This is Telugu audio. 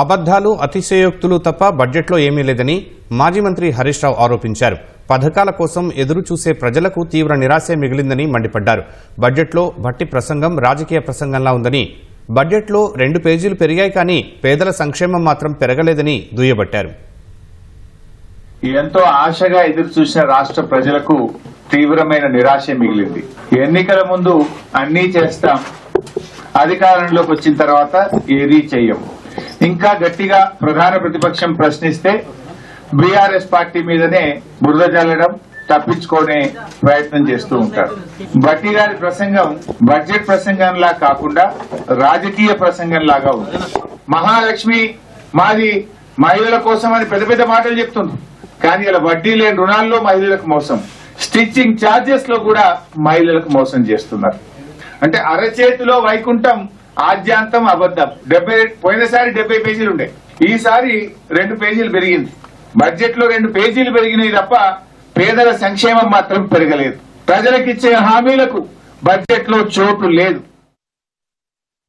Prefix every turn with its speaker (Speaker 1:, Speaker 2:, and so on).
Speaker 1: అబద్దాలు అతిశయోక్తులు తప్ప బడ్జెట్లో ఏమీ లేదని మాజీ మంత్రి హరీష్ రావు ఆరోపించారు. పథకాల కోసం ఎదురు చూసే ప్రజలకు తీవ్ర నిరాశే మిగిలిందని మండిపడ్డారు. బడ్జెట్లో భట్టి ప్రసంగం రాజకీయ ప్రసంగంలా ఉందని బడ్జెట్లో రెండు పేజీలు పెరిగాయి కానీ పేదల సంక్షేమం మాత్రం పెరగలేదని దుయ్యబట్టారు.
Speaker 2: ఎంతో ఆశగా ఎదురు చూసిన రాష్ట్ర ప్రజలకు తీవ్రమైన నిరాశ మిగిలింది. ఎన్నికల ముందు అన్నీ చేస్తాం అధికారంలోకి వచ్చిన తర్వాత ఏదీ చెయ్యము. ఇంకా గట్టిగా ప్రధాన ప్రతిపక్షం ప్రశ్నిస్తే బీఆర్ఎస్ పార్టీ మీదనే బురద చల్లడం తప్పించుకునే ప్రయత్నం చేస్తూ ఉంటారు. బట్టి గారి ప్రసంగం బడ్జెట్ ప్రసంగంలా కాకుండా రాజకీయ ప్రసంగంలాగా ఉంది. మహాలక్ష్మి మాది మహిళల కోసం అని పెద్ద పెద్ద మాటలు చెప్తుంది. కానీ ఇలా వడ్డీ లేని రుణాల్లో మహిళలకు మోసం. స్టిచ్చింగ్ ఛార్జెస్లో కూడా మహిళలకు మోసం చేస్తున్నారు. అంటే అరచేతిలో వైకుంఠం ఆద్యాంతం అబద్ధం. డెబ్బై పోయినసారి డెబ్బై పేజీలు ఉండే. ఈసారి రెండు పేజీలు పెరిగింది. బడ్జెట్లో రెండు పేజీలు పెరిగినాయి తప్ప పేదల సంక్షేమం మాత్రం పెరగలేదు. ప్రజలకు ఇచ్చే హామీలకు బడ్జెట్లో చోటు లేదు.